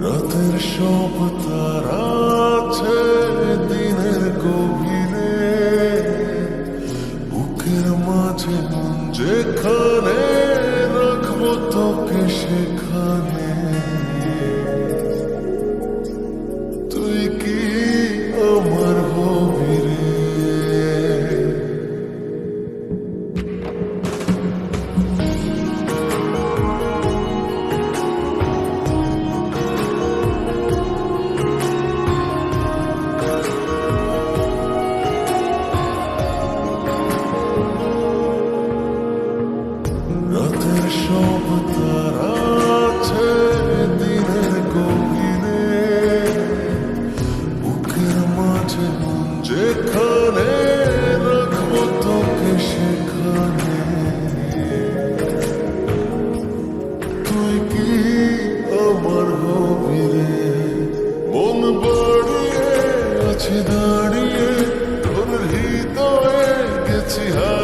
রাতের সব তারা আছে তোকে সেখানে মাঝে মন যেখানে রাখব তোকে সেখানে। তুই কি আমার হবি রে মন বাড়িয়ে আছি, দাঁড়িয়ে তোর হৃদয়ে গেছি হারিয়ে।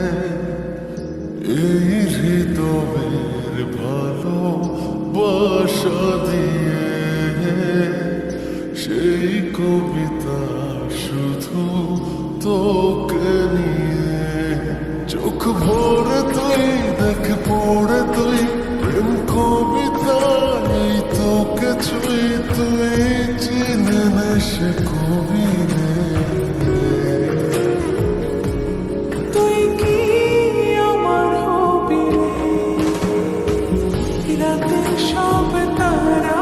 এই হৃদয়ের ভালো বাসা দিয়ে সেই কবিতা শুধু তোকে নিয়ে। চোখ ভরে তুই, দেখ পড়ে তুই, প্রেম কবিতা তোকে ছুঁই তুই, চিনে সে কবি রে। show but not at all.